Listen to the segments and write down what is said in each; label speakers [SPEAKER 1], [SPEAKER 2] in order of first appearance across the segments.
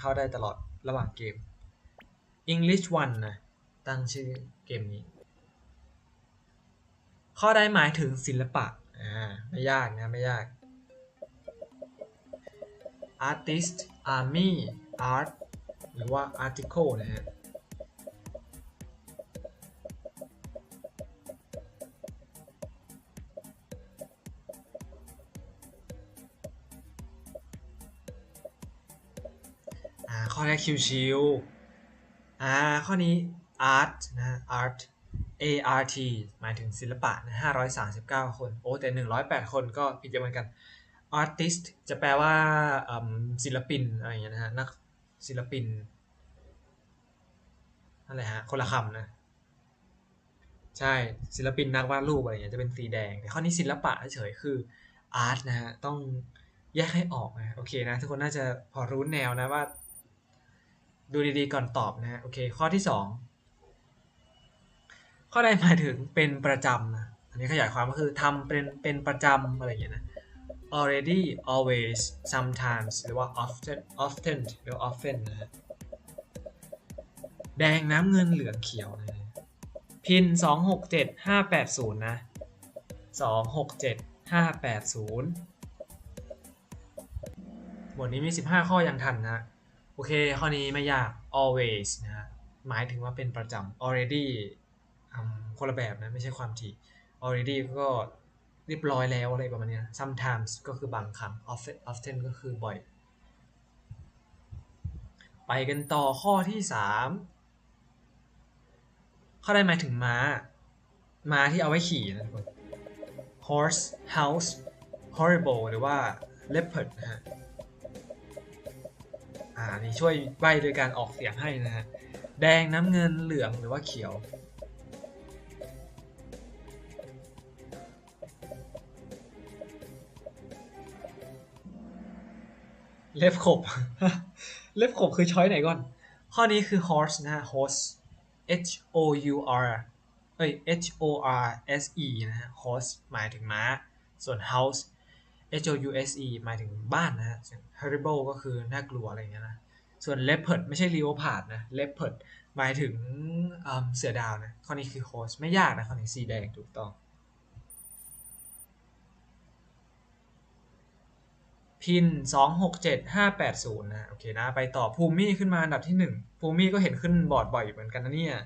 [SPEAKER 1] เข้าได้ตลอดระหว่างเกม English One นะ ตั้งชื่อเกมนี้ ข้อได้หมายถึงศิลปะ อ่า ไม่ยากนะ ไม่ยาก Artist Army Art หรือว่า Article นะฮะ ข้อแรกชิวๆอ่าข้อนี้ art นะ art A R T หมายถึงศิลปะนะ539 คน โอ้แต่ 108 คนก็ผิดเยอะเหมือนกัน artist จะแปลว่าศิลปินอะไรอย่างเงี้ยนะฮะ นักศิลปินนั่นแหละฮะ คนละคำนะ ใช่ ศิลปินนักวาดรูปอะไรเงี้ยจะเป็นสีแดง แต่ข้อนี้ศิลปะเฉยคือ art นะฮะ ต้องแยกให้ออกนะ โอเคนะ ทุกคนน่าจะพอรู้แนวนะว่า ดูดีๆก่อนตอบนะฮะโอเคข้อที่สองข้อใดหมายถึงเป็นประจำนะอันนี้ขยายความก็คือทำเป็นเป็นประจำอะไรอย่างเงี้ยนะ already always sometimes หรือว่า often often หรือ often นะฮะแดงน้ำเงินเหลืองเขียวนะพินสองหกเจ็ดห้าแปดศูนย์นะสองหกเจ็ดห้าแปดศูนย์หมวดนี้มีสิบห้าข้อยังทันนะ โอเค ข้อนี้ไม่ยาก always นะฮะหมายถึงว่าเป็นประจำ already คนละแบบนะไม่ใช่ความถี่ already ก็เรียบร้อยแล้วอะไรประมาณนี้ sometimes ก็คือบางครั้ง often often ก็คือบ่อย ไปกันต่อข้อที่สามข้อได้หมายถึงม้า ม้าที่เอาไว้ขี่นะทุกคน horse house horrible หรือว่า leopard นะฮะ อ่านี่ช่วยใบโดยการออกเสียงให้นะฮะแดงน้ำเงินเหลืองหรือว่าเขียว เล็บขบ เล็บขบคือช้อยไหนก่อน ข้อนี้คือ horse นะฮะ horse H O U R เอ้ย H O R S E นะฮะ horse หมายถึงม้า ส่วน house H O U S E หมายถึงบ้านนะฮะ horrible ก็คือน่ากลัวอะไรอย่างเงี้ยนะ ส่วน leopard ไม่ใช่ leopard นะ leopard หมายถึงเสือดาวนะข้อนี้คือ horse ไม่ยากนะข้อนี้สีแดงถูกต้อง พินสองหกเจ็ดห้าแปดศูนย์นะ โอเคนะ ไปต่อภูมิขึ้นมาอันดับที่หนึ่งภูมิก็เห็นขึ้นบอร์ดบ่อยเหมือนกันนะเนี่ย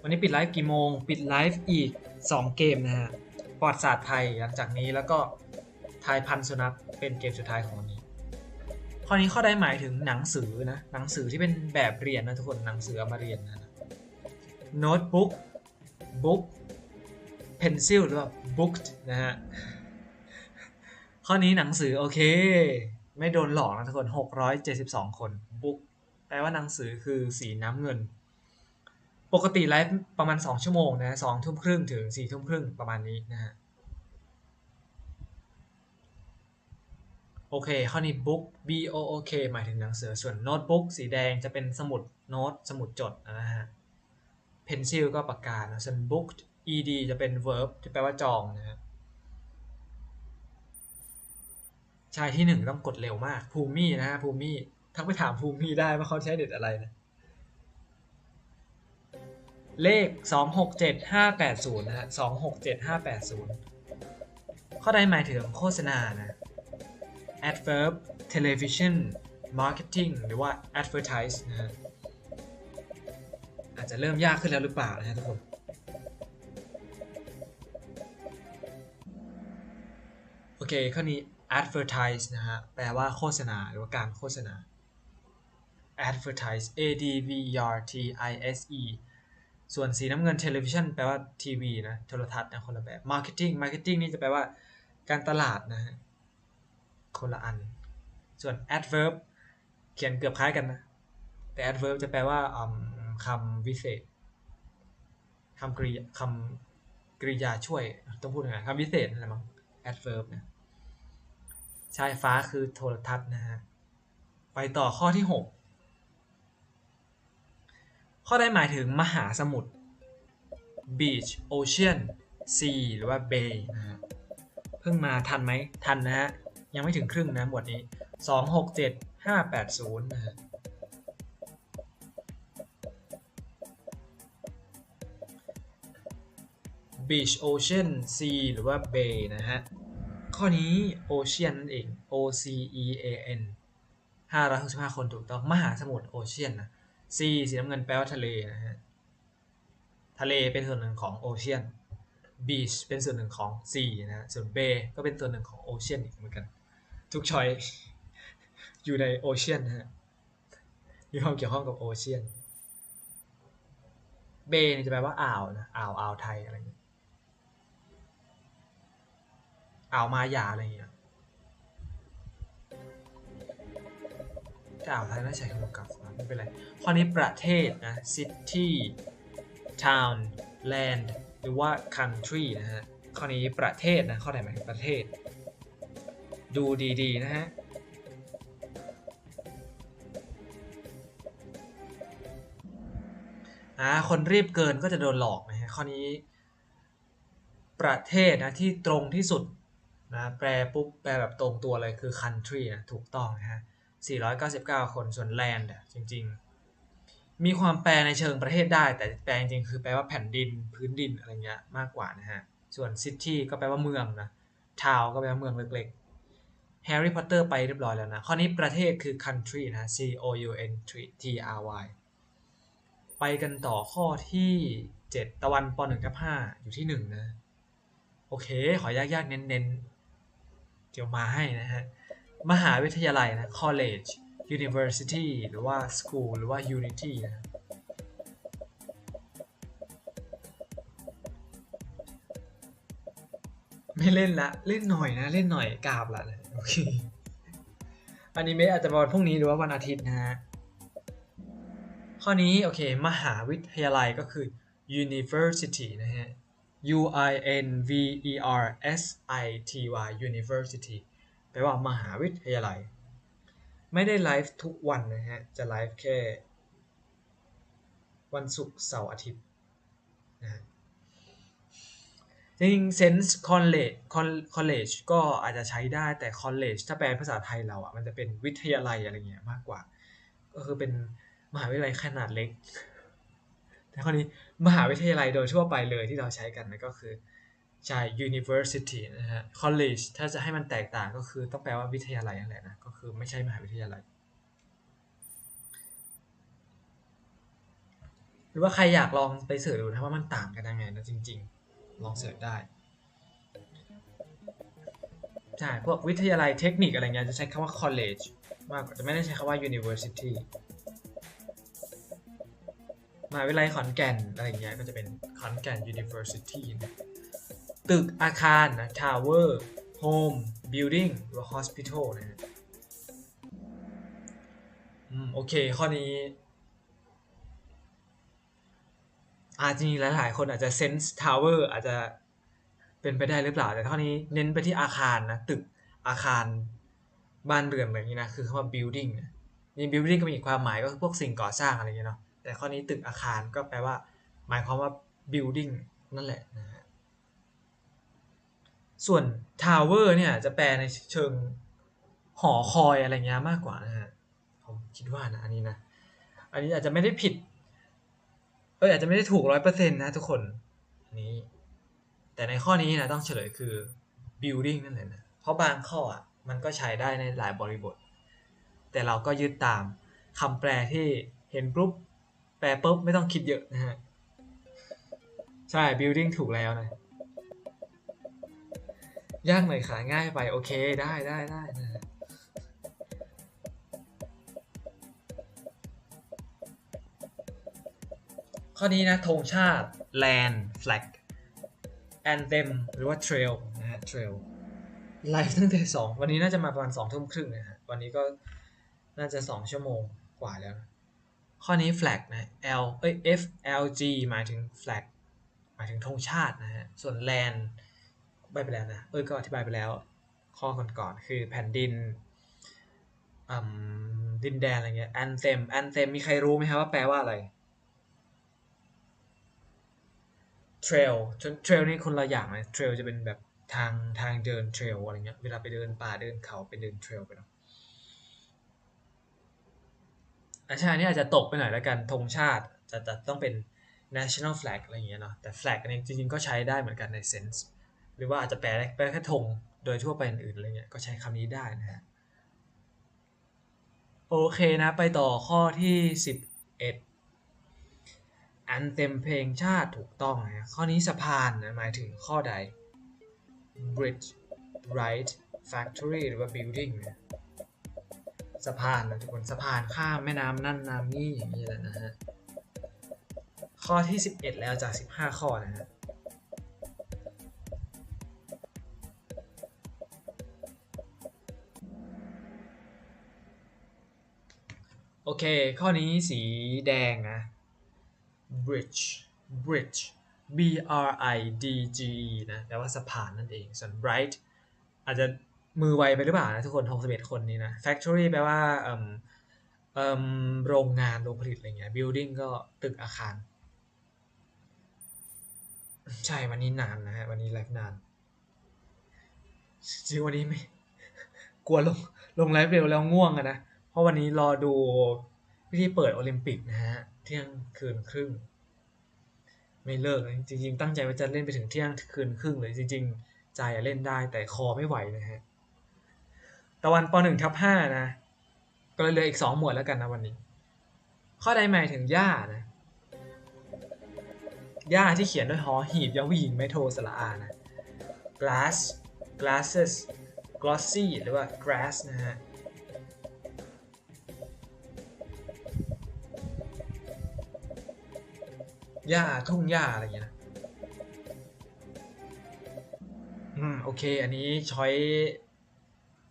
[SPEAKER 1] วันนี้ปิดไลฟ์กี่โมง ปิดไลฟ์อีก 2 เกมนะฮะปลอดศาสตร์ไทยหลังจากนี้แล้วก็ ทายพันธุ์สุนัขเป็นเกมสุดท้ายของวันนี้ ข้อนี้ข้อได้หมายถึงหนังสือนะ หนังสือที่เป็นแบบเรียนนะทุกคน หนังสือเอามาเรียนนะโน้ตบุ๊กบุ๊ก pencil หรือว่า booked นะฮะ ข้อนี้หนังสือโอเค ไม่โดนหลอกนะทุกคน 672 คน book แปลว่าหนังสือคือสีน้ำเงิน ปกติไลฟ์ประมาณ 2 ชั่วโมงนะ2ทุ่มครึ่งถึง4ทุ่มครึ่งประมาณนี้นะฮะ โอเคข้อนี้ book b o o k หมายถึงหนังสือ ส่วน notebook สีแดงจะเป็นสมุดโน้ตสมุดจดนะฮะ pencil ก็ปากกานะส่วน booked ed จะเป็น verb ที่แปลว่าจองนะฮะชายที่หนึ่งต้องกดเร็วมาก ภูมินะฮะ ภูมิ ทักไปถามภูมิได้ว่าเขาใช้เด็ดอะไรนะ เลข 267580 นะฮะ 267580 ข้อใดหมายถึงโฆษณานะ adverb television marketing หรือว่า advertise นะฮะอาจจะเริ่มยากขึ้นแล้วหรือเปล่านะฮะทุกคน โอเคข้อนี้ advertise นะฮะ แปลว่าโฆษณาหรือว่าการโฆษณา advertise a d v e r t i s e ส่วนสีน้ำเงิน television แปลว่าทีวีนะ โทรทัศน์นะคนละแบบ marketing marketing นี่จะแปลว่าการตลาดนะฮะ คนละอัน ส่วน adverb เขียนเกือบคล้ายกันนะ แต่ adverb จะแปลว่าคำวิเศษคำกริยาคำกริยาช่วย ต้องพูดยังไงคำวิเศษอะไรมั้ง adverb นะชายฟ้าคือโทรทัศน์นะฮะ ไปต่อข้อที่ 6 ข้อได้หมายถึงมหาสมุทร beach ocean sea หรือว่า bay นะฮะ เพิ่งมาทันไหม ทันนะฮะ ยังไม่ถึงครึ่งนะหมวดนี้สองหกเจ็ดห้าแปดศูนย์นะฮะ beach ocean sea หรือว่า bay นะฮะ ข้อนี้ ocean นั่นเอง o c e a n 565 คนถูกต้องมหาสมุทร ocean นะ sea สีน้ำเงินแปลว่าทะเลนะฮะ ทะเลเป็นส่วนหนึ่งของ ocean beach เป็นส่วนหนึ่งของ sea นะฮะส่วน bay ก็เป็นส่วนหนึ่งของ ocean อีกเหมือนกัน ทุกชอยอยู่ใน ocean นะฮะมีความเกี่ยวข้องกับ ocean bay นี่จะแปลว่าอ่าวนะอ่าวอ่าวไทยอะไรอย่างเงี้ยอ่าวมาหยาอะไรอย่างเงี้ยแต่อ่าวไทยน่าใช้คำกับนะไม่เป็นไรข้อนี้ประเทศนะ city town land หรือว่า country นะฮะข้อนี้ประเทศนะข้อไหนหมายถึงประเทศ ดูดีๆ นะฮะ อ่า คนรีบเกินก็จะโดนหลอกนะฮะ ข้อนี้ ประเทศนะที่ตรงที่สุดนะแปลปุ๊บแปลแบบตรงตัวเลยคือ country นะถูกต้องนะฮะ 499 คนส่วน land จริง ๆ มีความแปลในเชิงประเทศได้ แต่แปลจริงๆคือแปลว่าแผ่นดินพื้นดินอะไรเงี้ยมากกว่านะฮะ ส่วน city ก็แปลว่าเมืองนะ town ก็แปลว่าเมืองเล็กๆ Harry Potter ไปเรียบร้อยแล้วนะ ข้อนี้ประเทศคือ country นะ C O U N T R Y ไปกันต่อข้อที่ 7 ตะวันป .1 ทับ5อยู่ที่ 1 นะ โอเค ขอยากๆ เน้นๆ เดี๋ยวมาให้นะฮะ มหาวิทยาลัยนะ college university หรือว่า school หรือว่า unity นะ ไม่เล่นละ เล่นหน่อยนะ เล่นหน่อยกราบละนะโอเคอนิเมะอาจจะวันพรุ่งนี้หรือว่าวันอาทิตย์นะฮะ ข้อนี้โอเค มหาวิทยาลัยก็คือ university นะฮะ U I N V E R S I T Y University แปลว่ามหาวิทยาลัย ไม่ได้ไลฟ์ทุกวันนะฮะ จะไลฟ์แค่ วันศุกร์เสาร์อาทิตย์นะ จริงๆ sense college college ก็อาจจะใช้ได้แต่ college ถ้าแปลภาษาไทยเราอะมันจะเป็นวิทยาลัยอะไรเงี้ยมากกว่า ก็คือเป็นมหาวิทยาลัยขนาดเล็ก แต่ข้อนี้มหาวิทยาลัยโดยทั่วไปเลยที่เราใช้กันนะก็คือใช่ university นะฮะ college ถ้าจะให้มันแตกต่างก็คือต้องแปลว่าวิทยาลัยนั่นแหละนะก็คือไม่ใช่มหาวิทยาลัย หรือว่าใครอยากลองไปเสิร์ชดูนะว่ามันต่างกันยังไงนะจริง ๆ ลองเสิร์ชได้ใช่พวกวิทยาลัยเทคนิคอะไรเงี้ยจะใช้คำว่า college มากกว่าจะไม่ได้ใช้คำว่า university มหาวิทยาลัยขอนแก่นอะไรเงี้ยก็จะเป็นขอนแก่น University นะตึกอาคารนะ Tower Home Building หรือ Hospital นะฮะอืมโอเค ข้อนี้ อาจจะมีหลาย ๆ คนอาจจะ sense tower อร์อาจจะเป็นไปได้หรือเปล่า แต่ข้อนี้เน้นไปที่อาคารนะ ตึกอาคารบ้านเรือนแบบนี้นะ คือคำว่า building นี่ building ก็มีความหมายก็คือพวกสิ่งก่อสร้างอะไรอย่างเงี้ยเนาะแต่ข้อนี้ตึกอาคารก็แปลว่า หมายความว่า building นั่นแหละนะฮะส่วน tower เนี่ยจะแปลในเชิงหอคอยอะไรเงี้ยมากกว่านะฮะผมคิดว่านะอันนี้นะ อันนี้อาจจะไม่ได้ผิด เอออาจจะไม่ได้ถูกร้อยเปอร์เซ็นต์นะทุกคนนนี้ แต่ในข้อนี้นะต้องเฉลยคือ building นั่นแหละนะเพราะบางข้ออะมันก็ใช้ได้ในหลายบริบท แต่เราก็ยึดตามคำแปลที่เห็นปุ๊บแปลปุ๊บไม่ต้องคิดเยอะนะฮะ ใช่ building ถูกแล้วนะ ยากหน่อยขาง่ายไป โอเคได้ได้ได้นะ ข้อนี้นะธงชาติ land flag anthem หรือว่า trail นะฮะ trail ไลฟ์ตั้งแต่สองวันนี้น่าจะมาประมาณสองทุ่มครึ่งนะฮะวันนี้ก็น่าจะสองชั่วโมงกว่าแล้ว ข้อนี้ flag นะ L เอ้ย F L G หมายถึง flag หมายถึงธงชาตินะฮะ ส่วน land ไปไปแล้วนะ เอ้ยก็อธิบายไปแล้ว ข้อก่อนๆคือแผ่นดินอืมดินแดนอะไรเงี้ย anthem anthem มีใครรู้ไหมครับว่าแปลว่าอะไร trail trail นี่คนละอย่างนะ trail จะเป็นแบบทางทางเดินเทรลอะไรเงี้ยเวลาไปเดินป่าเดินเขาไปเดินเทรลไปเนาะอาชานี่อาจจะตกไปหน่อยแล้วกันธงชาติจะจะต้องเป็น national flag อะไรอย่างเงี้ยเนาะแต่ flag อันนี้จริงๆก็ใช้ได้เหมือนกันใน sense หรือว่าอาจจะแปลแปลแค่ธงโดยทั่วไปอื่นๆอะไรเงี้ยก็ใช้คำนี้ได้นะฮะโอเคนะ ไปต่อข้อที่ 11 อันเต็มเพลงชาติถูกต้องนะข้อนี้สะพานนะหมายถึงข้อใด bridge right factory หรือว่า building นะสะพานนะทุกคนสะพานข้ามแม่น้ำนั่นน้ำนี่อย่างนี้แหละนะฮะข้อที่ 11 แล้วจาก 15 ข้อนะฮะโอเค ข้อนี้สีแดงนะ bridge bridge b r i d g e นะแปลว่าสะพานนั่นเอง ส่วน bright อาจจะมือไวไปหรือเปล่านะทุกคน 61 คนนี้นะ factory แปลว่าเอ่มเอ่มโรงงาน โรงผลิตอะไรเงี้ย building ก็ตึกอาคาร ใช่วันนี้นานนะฮะ วันนี้ไลฟ์นาน จริงวันนี้ไม่ กลัวลง ลงไลฟ์เร็วแล้วง่วงอะนะ เพราะวันนี้รอดูพิธีเปิดโอลิมปิกนะฮะ เที่ยงคืนครึ่ง ไม่เลิกเลยจริง ๆ ตั้งใจว่าจะเล่นไปถึงเที่ยงคืนครึ่งเลยจริง ๆ ใจอะเล่นได้แต่คอไม่ไหวนะฮะตะวันปหนึ่งทับห้านะก็เลยเหลืออีกสองหมวดแล้วกันนะวันนี้ ข้อใดหมายถึงหญ้านะหญ้าที่เขียนด้วยหอหีบยอหญิงไม่โทสระอานะ glass glasses glossy หรือว่า grass นะฮะ หญ้าทุ่งหญ้าอะไรอย่างเงี้ยอืมโอเค อันนี้ช้อย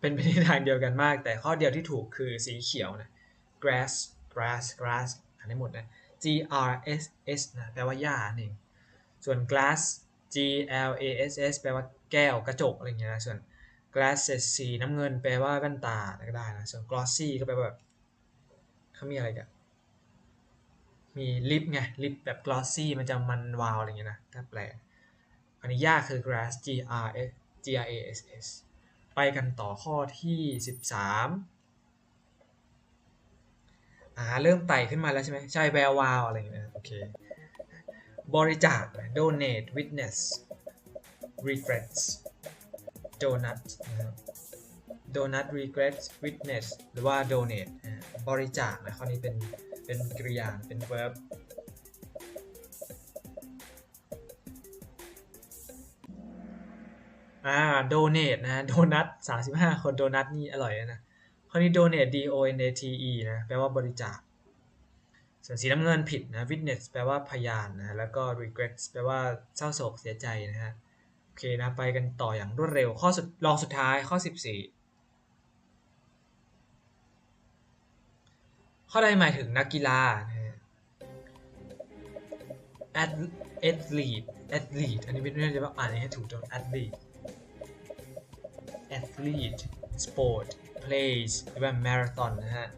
[SPEAKER 1] เป็นไปในทางเดียวกันมาก แต่ข้อเดียวที่ถูกคือสีเขียวนะ grass grass grass อ่านได้หมดนะ G R S S นะแปลว่าหญ้าหนั่งส่วน glass G L A S S แปลว่าแก้วกระจกอะไรอย่างเงี้ยนะส่วน glasses สีน้ำเงินแปลว่าแว่นตาก็ได้นะส่วน glossy ก็แปลว่าแบบเขามีอะไรกัน มีลิปไงลิปแบบ glossy มันจะมันวาวอะไรเงี้ยนะถ้าแปลอันนี้ยากคือ grass G R S G R A S S ไปกันต่อข้อที่ 13อ่าเริ่มไต่ขึ้นมาแล้วใช่ไหมใช่แวววาวอะไรอย่างเงี้ยโอเคบริจาค donate witness regrets donut นะ donut regrets witness หรือว่า donate บริจาคนะข้อนี้เป็น เป็นกริยาเป็น verb อ่า donate นะโดนัท35คนโดนัทนี่อร่อยนะข้อนี้ donate d o n a t e นะแปลว่าบริจาคส่วนสีน้ำเงินผิดนะ witness แปลว่าพยานนะแล้วก็ regrets แปลว่าเศร้าโศกเสียใจนะฮะโอเคนะไปกันต่ออย่างรวดเร็วข้อสุดลองสุดท้ายข้อ 14 ข้อใดหมายถึงนักกีฬา athlete athlete อันนี้ไม่แน่ใจว่าอ่านให้ถูกต้อง athlete athlete sport plays หรือว่า marathon นะฮะ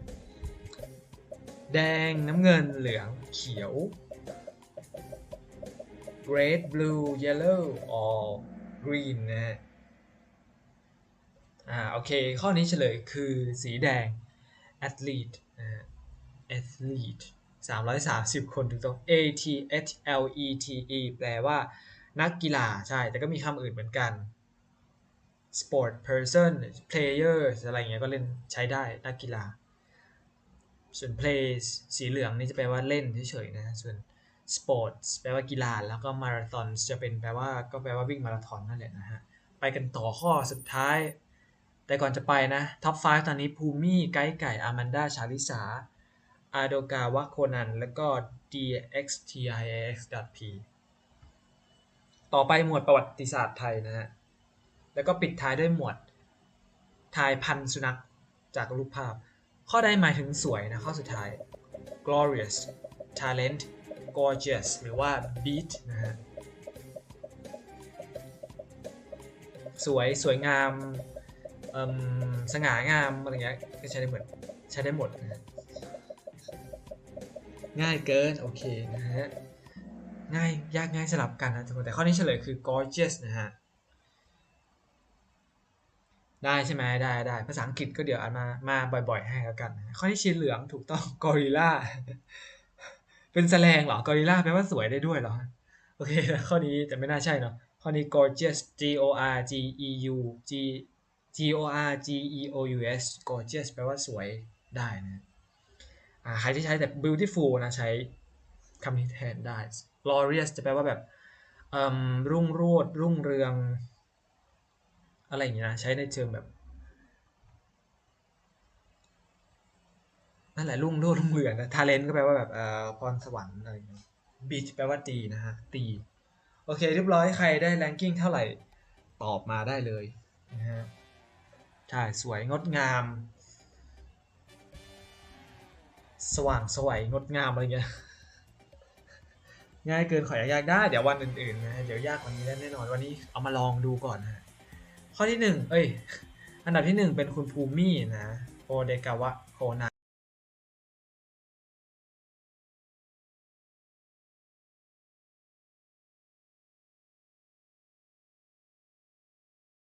[SPEAKER 1] แดงน้ำเงินเหลืองเขียว red blue yellow or green นะฮะ อ่า โอเค ข้อนี้เฉลยคือสีแดง athlete นะฮะ athlete 330 คนถูกต้อง A T H L E T E แปลว่า นักกีฬาใช่ แต่ก็มีคำอื่นเหมือนกัน sport person player อะไรอย่างเงี้ยก็เล่นใช้ได้นักกีฬา ส่วน play สีเหลืองนี่จะแปลว่าเล่นเฉยๆนะ ส่วน sports แปลว่ากีฬา แล้วก็ marathon จะเป็นแปลว่าก็แปลว่าวิ่งมาราธอนนั่นแหละนะฮะ ไปกันต่อข้อสุดท้าย แต่ก่อนจะไปนะ ท็อป 5 ตอนนี้ภูมิไกด์ไก่อามันดาชาลิสา อาโดกาวะโคนัน แล้วก็ dxtix.p ต่อไปหมวดประวัติศาสตร์ไทยนะฮะ แล้วก็ปิดท้ายด้วยหมวดทายพันสุนัขจากรูปภาพ ข้อใดหมายถึงสวยนะข้อสุดท้าย glorious talent gorgeous หรือว่า beat นะฮะ สวย สวยงามสง่างาม อะไรเงี้ยก็ใช้ได้หมด ใช้ได้หมดนะะ ง่ายเกิน โอเคนะฮะ ง่ายยากง่ายสลับกันนะทุกคน แต่ข้อนี้เฉลยคือ gorgeous นะฮะ ได้ใช่ไหมได้ได้ภาษาอังกฤษก็เดี๋ยวอ่านมา มาบ่อย ๆ ให้แล้วกันนะข้อที่ชีเหลืองถูกต้องกอริลลาเป็นแสลงเหรอกอริลลาแปลว่าสวยได้ด้วยเหรอ โอเค ข้อนี้แต่ไม่น่าใช่เนาะ ข้อนี้ gorgeous g o r g e u g g o r g e o u s gorgeous แปลว่าสวยได้นะ ใครที่ใช้แต่ beautiful นะใช้คำนี้แทนได้ glorious จะแปลว่าแบบรุ่งโรจน์รุ่งเรือง อะไรอย่างเงี้ยนะใช้ในเชิงแบบนั่นแหละรุ่งโรจน์รุ่งเรืองนะ talent ก็แปลว่าแบบอ่อพรสวรรค์อะไรอย่างเงี้ย beach แปลว่าตีนะฮะตีโอเคเรียบร้อยใครได้ ranking เท่าไหร่ตอบมาได้เลยนะฮะใช่สวยงดงาม สว่างสวยงดงามอะไรเงี้ยง่ายเกินขอยากได้ เดี๋ยววันอื่นๆนะเดี๋ยวยากกว่านี้แน่นอนวันนี้เอามาลองดูก่อนนะฮะข้อที่หนึ่งเอ้ย อันดับที่หนึ่งเป็นคุณภูมินะโอเดกาวะโคนา